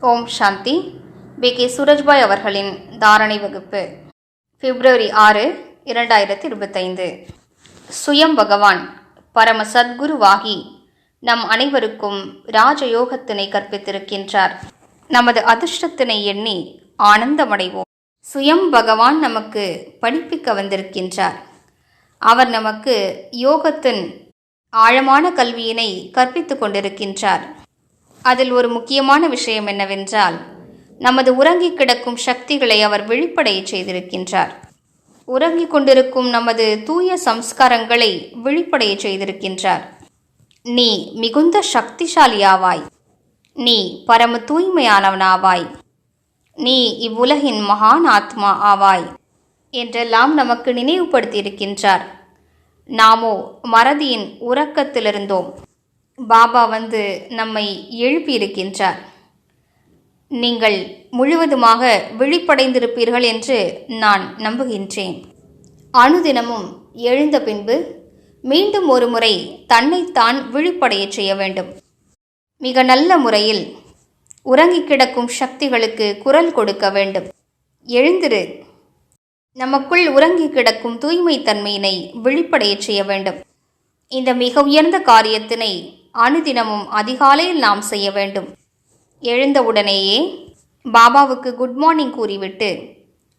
ஓம் சாந்தி. B K. Surajbhai அவர்களின் தாரணை வகுப்பு பிப்ரவரி ஆறு இரண்டாயிரத்தி இருபத்தைந்து சுயம் பகவான் பரம சத்குருவாகி நம் அனைவருக்கும் ராஜயோகத்தினை கற்பித்திருக்கின்றார். நமது அதிர்ஷ்டத்தினை எண்ணி ஆனந்தமடைவோம். சுயம் பகவான் நமக்கு படிப்பிக்க வந்திருக்கின்றார். அவர் நமக்கு யோகத்தின் ஆழமான கல்வியினை கற்பித்துக் கொண்டிருக்கின்றார். அதில் ஒரு முக்கியமான விஷயம் என்னவென்றால் நமது உறங்கிக் கிடக்கும் சக்திகளை அவர் விழிப்படைய செய்திருக்கின்றார். உறங்கிக் கொண்டிருக்கும் நமது தூய சம்ஸ்காரங்களை விழிப்படைய செய்திருக்கின்றார். நீ மிகுந்த சக்திசாலியாவாய். நீ பரம தூய்மையானவனாவாய். நீ இவ்வுலகின் மகான் ஆத்மா ஆவாய் என்றெல்லாம் நமக்கு நினைவுபடுத்தியிருக்கின்றார். நாமோ மறதியின் உறக்கத்திலிருந்தோம். பாபா வந்து நம்மை எழுப்பியிருக்கின்றார். நீங்கள் முழுவதுமாக விழிப்படைந்திருப்பீர்கள் என்று நான் நம்புகின்றேன். அனுதினமும் எழுந்த பின்பு மீண்டும் ஒரு முறை தன்னைத்தான் விழிப்படையச் செய்ய வேண்டும். மிக நல்ல முறையில் உறங்கிக் கிடக்கும் சக்திகளுக்கு குரல் கொடுக்க வேண்டும். எழுந்திரு. நமக்குள் உறங்கி கிடக்கும் தூய்மை தன்மையினை விழிப்படையச் செய்ய வேண்டும். இந்த மிக உயர்ந்த காரியத்தினை அனுதினமும் அதிகாலையில் நாம் செய்ய வேண்டும். எழுந்தவுடனேயே பாபாவுக்கு குட் மார்னிங் கூறிவிட்டு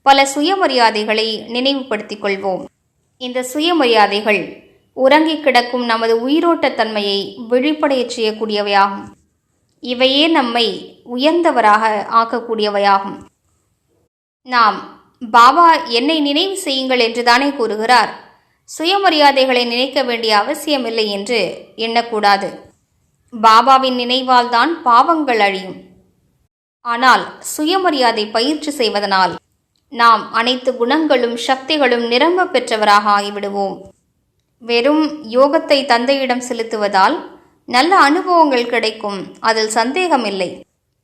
பல சுயமரியாதைகளை நினைவுபடுத்திக் கொள்வோம். இந்த சுயமரியாதைகள் உறங்கிக் கிடக்கும் நமது உயிரோட்ட தன்மையை விழிப்படையச் செய்யக்கூடியவையாகும். இவையே நம்மை உயர்ந்தவராக ஆக்கக்கூடியவையாகும். நாம் பாபா என்னை நினைவு செய்யுங்கள் என்று தானே கூறுகிறார். சுயமரியாதைகளை நினைக்க வேண்டிய அவசியமில்லை என்று எண்ணக்கூடாது. பாபாவின் நினைவால் தான் பாவங்கள் அழியும். ஆனால் சுயமரியாதை பயிற்சி செய்வதனால் நாம் அனைத்து குணங்களும் சக்திகளும் நிரம்ப பெற்றவராக ஆகிவிடுவோம். வெறும் யோகத்தை தந்தையிடம் செலுத்துவதால் நல்ல அனுபவங்கள் கிடைக்கும் அதில் சந்தேகமில்லை.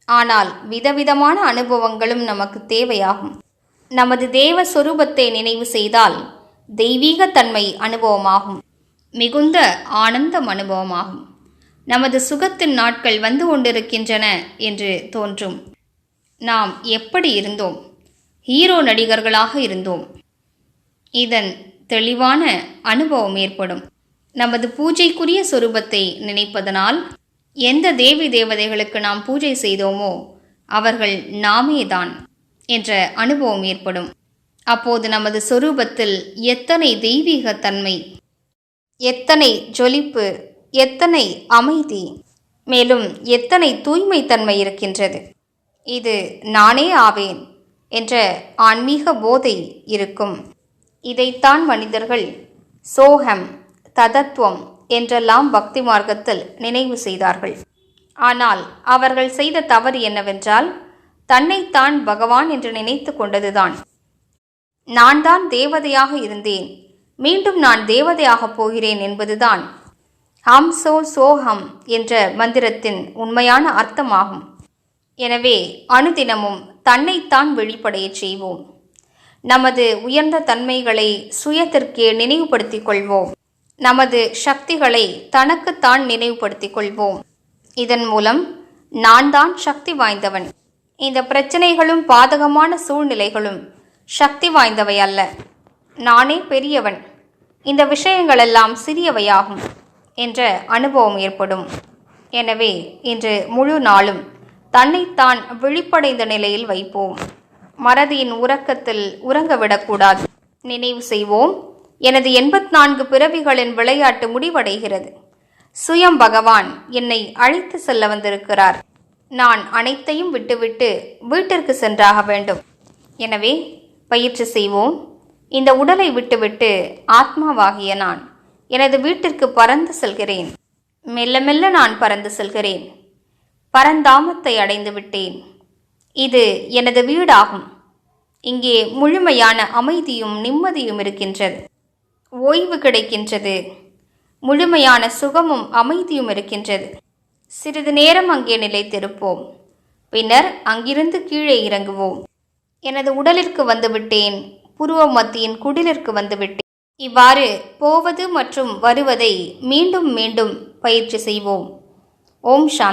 ஆனால் விதவிதமான அனுபவங்களும் நமக்கு தேவையாகும். நமது தேவ சொரூபத்தை நினைவு செய்தால் தெய்வீகத்தன்மை அனுபவமாகும். மிகுந்த ஆனந்தம் அனுபவமாகும். நமது சுகத்தின் நாட்கள் வந்து கொண்டிருக்கின்றன என்று தோன்றும். நாம் எப்படி இருந்தோம்? ஹீரோ நடிகர்களாக இருந்தோம். இதன் தெளிவான அனுபவம் ஏற்படும். நமது பூஜைக்குரிய சொரூபத்தை நினைப்பதனால் எந்த தேவி தேவதைகளுக்கு நாம் பூஜை செய்தோமோ அவர்கள் நாமேதான் என்ற அனுபவம் ஏற்படும். அப்போது நமது சொரூபத்தில் எத்தனை தெய்வீக தன்மை எத்தனை ஜொலிப்பு எத்தனை அமைதி மேலும் எத்தனை தூய்மை தன்மை இருக்கின்றது? இது நானே ஆவேன் என்ற ஆன்மீக போதை இருக்கும். இதைத்தான் மனிதர்கள் சோகம் ததத்துவம் என்றெல்லாம் பக்தி மார்க்கத்தில் நினைவு செய்தார்கள். ஆனால் அவர்கள் செய்த தவறு என்னவென்றால் தன்னைத்தான் பகவான் என்று நினைத்து கொண்டதுதான். நான் தான் தேவதையாக இருந்தேன். மீண்டும் நான் தேவதையாகப் போகிறேன் என்பதுதான். ஹம் சோ சோஹம் என்ற மந்திரத்தின் உண்மையான அர்த்தமாகும். எனவே அனுதினமும் தன்னைத்தான் வெளிப்படையச் செய்வோம். நமது உயர்ந்த தன்மைகளை சுயத்திற்கே நினைவுபடுத்திக் கொள்வோம். நமது சக்திகளை தனக்குத்தான் நினைவுபடுத்திக் கொள்வோம். இதன் மூலம் நான் தான் சக்தி வாய்ந்தவன். இந்த பிரச்சனைகளும் பாதகமான சூழ்நிலைகளும் சக்தி வாய்ந்தவை அல்ல. நானே பெரியவன். இந்த விஷயங்களெல்லாம் சிறியவையாகும் என்ற அனுபவம் ஏற்படும். எனவே இன்று முழு நாளும் தன்னைத்தான் விழிப்படைந்த நிலையில் வைப்போம். மறதியின் உறக்கத்தில் உறங்கவிடக்கூடாது. நினைவு செய்வோம் எனது எண்பத் நான்கு பிறவிகளின் விளையாட்டு முடிவடைகிறது. சுயம் பகவான் என்னை அழைத்து செல்ல வந்திருக்கிறார். நான் அனைத்தையும் விட்டுவிட்டு வீட்டிற்கு சென்றாக வேண்டும் எனவே பயிற்சி செய்வோம். இந்த உடலை விட்டுவிட்டு ஆத்மாவாகிய நான் எனது வீட்டிற்கு பறந்து செல்கிறேன். மெல்ல மெல்ல நான் பறந்து செல்கிறேன். பரந்தாமத்தை அடைந்து விட்டேன். இது எனது வீடாகும். இங்கே முழுமையான அமைதியும் நிம்மதியும் இருக்கின்றது. ஓய்வு கிடைக்கின்றது. முழுமையான சுகமும் அமைதியும் இருக்கின்றது. சிறிது நேரம் அங்கே நிலைத்திருப்போம். பின்னர் அங்கிருந்து கீழே இறங்குவோம். எனது உடலிற்கு வந்துவிட்டேன். புருவ மத்தியின் குடிலிற்கு வந்துவிட்டேன். இவ்வாறு போவது மற்றும் வருவதை மீண்டும் மீண்டும் பயிற்சி செய்வோம். ஓம் சாந்த்.